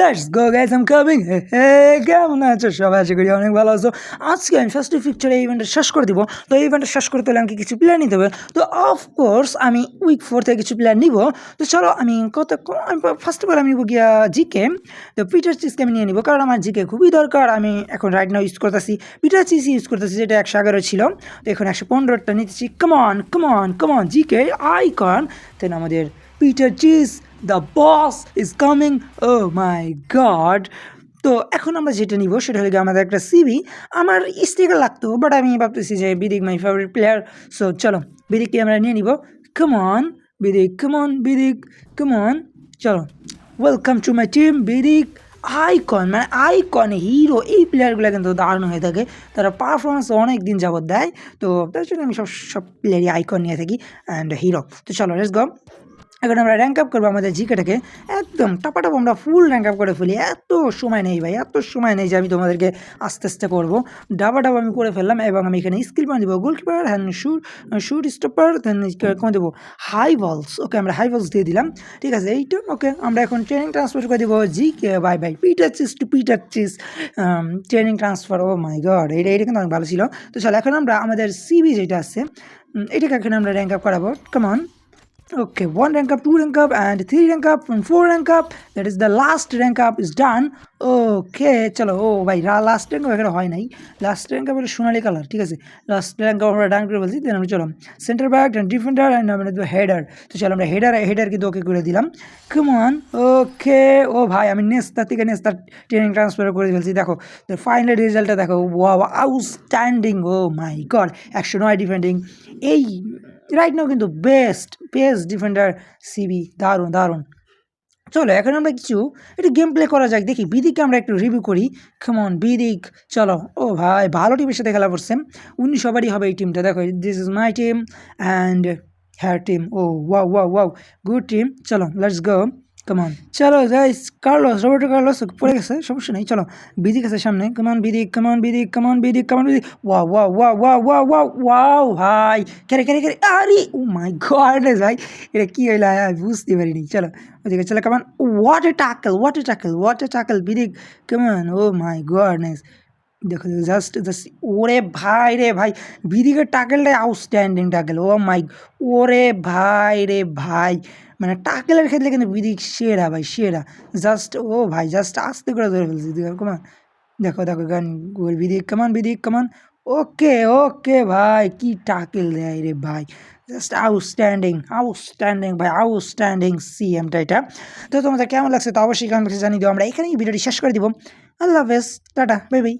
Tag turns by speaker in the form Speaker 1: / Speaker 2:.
Speaker 1: Let's go guys I'm coming কেমন আছো সবাই? আশা করি অনেক ভালো আছো। আজকে আমি ফার্স্ট পিকচারে এই ইভেন্টটা শেষ করে দিব। তো এই ইভেন্টটা শেষ করতে হলে আমাকে কিছু প্ল্যান নিতে হবে। তো অফকোর্স আমি উইক ফোর থেকে কিছু প্ল্যান নিব। তো চলো, আমি কত ফার্স্ট অফ অল আমি নিব গিয়া জিকে তো পিটার চিজকে আমি নিয়ে নিব, কারণ আমার জিকে খুবই দরকার। আমি এখন রাইট নাও ইউজ করতেছি। পিটার চিজ ইউজ করতেছি যেটা একশো এগারো ছিল। তো এখন একশো পনেরোটা নিতেছি। Common common common GK icon then আমাদের Peter Cech the boss is coming oh my god তো এখন আমরা যেটা নিব, সেটা হলো আমাদের একটা সিবি আমার স্টিকার লাগতো বাট আমি ভাবতেছি যে Vidic my favourite player so চলো বিদিককে আমরা নিয়ে নিব। Come on Vidic common Vidic common চলো welcome to my team Vidic icon মানে আইকন হিরো এই প্লেয়ারগুলো কিন্তু দারুণ হয়ে থাকে। তারা পারফরমেন্স অনেক দিন যাবৎ দেয়। তো তার জন্য আমি সব সব প্লেয়ারই আইকন নিয়ে থাকি অ্যান্ড হিরো তো চলো লেটস গো এখন আমরা র্যাঙ্ক আপ করব আমাদের জিকেটাকে একদম টাপাটাপ আমরা ফুল র্যাঙ্ক আপ করে ফেলি। এত সময় নেই ভাই, এত সময় নেই যে আমি তোমাদেরকে আস্তে আস্তে করব। ডাবা ডাবা আমি করে ফেললাম এবং আমি এখানে স্কিল পয়েন্ট দেবো। Goalkeeper hand shoot shoot stopper then কমে দেবো? হাই বলস ওকে আমরা হাই বলস দিয়ে দিলাম। ঠিক আছে, এইটা ওকে আমরা এখন ট্রেনিং ট্রান্সফার করে দেবো G K bye bye Peter Cech to Peter Cech training transfer oh my god এটা এটা কিন্তু অনেক ভালো ছিল। তো চলো, এখন আমরা আমাদের সিবি যেটা আছে এটাকে এখন আমরা র্যাঙ্ক আপ করাবো। কেমন Okay, one rank up, two rank up, and three rank up, and four rank up. That is the last rank up is done. Okay, চলো ও ভাই লাস্ট র্যাঙ্ক এখানে হয় নাই। লাস্ট র্যাঙ্ক আপ সোনালি colour ঠিক আছে? লাস্ট র্যাঙ্ক আমরা ডান করে বলছি দেন আমরা চলো centre back and defender and আমরা দেবো হেডার তো চলো আমরা হেডার হেডার কিন্তু ওকে করে দিলাম। কেমন ওকে ও ভাই আমি নেস্তার থেকে নেস্তার ট্রেনিং ট্রান্সফার করে ফেলছি দেখো। ফাইনাল রেজাল্টটা দেখো ওয়া আউটস্ট্যান্ডিং ও মাই গড একশো নয় ডিফেন্ডিং এই রাইট নাও কিন্তু বেস্ট বেস্ট ডিফেন্ডার সিবি দারুণ দারুণ। চলো, এখন আমরা কিছু, একটু গেম প্লে করা যাক, দেখি। বিদিককে আমরা একটু রিভিউ করি। কেমন বিদিক, চলো। ও ভাই, ভালো টিমের সাথে খেলা করছে। উনি সবারই হবে এই টিমটা দেখো this is my team and her team oh wow wow wow good team চলো লেটস গো কমান চলো গাইস কার্লোস রোবর্টো কার্লোস পড়ে গেছে, সমস্যা নেই, চলো বিদিক গেছে সামনে কমান বিদিক কমান বিদিক কমান বিদিক কমান বিদিক ওয়া ওয়া ওয়া ওয়া ওয়া ওয়া ওয়াও ভাই, কেরে কেরে কেরে, আরে ও মাই গড ভাই, এটা কি হইল? আমি বুঝতে পারিনি, চলো, ওদিকে চলো come on what a tackle what a tackle what a tackle Vidic come on oh my goodness দেখো জাস্ট জাস্ট ওরে ভাই রে ভাই বিদিকের টাকেলটাই আউটস্ট্যান্ডিং টাকেল ও মাই ওরে ভাই রে ভাই মানে টাকেলের ক্ষেত্রে কিন্তু বিদিক সেরা ভাই, সেরা। জাস্ট ও ভাই জাস্ট আস্তে করে ধরে ফেলছি কমান। দেখো দেখো, গান বিদিক কমান বিদিক কমান। ওকে ওকে ভাই, কি টাকেল দেয় রে ভাই। জাস্ট আউটস্ট্যান্ডিং আউটস্ট্যান্ডিং ভাই আউটস্ট্যান্ডিং সিএমটা এটা। তো তোমাদের কেমন লাগছে তো অবশ্যই কমেন্ট জানিয়ে দিও। আমরা এখানেই ভিডিওটি শেষ করে দিব। আল্লাহ হাফেজ, টাটা, বাই বাই।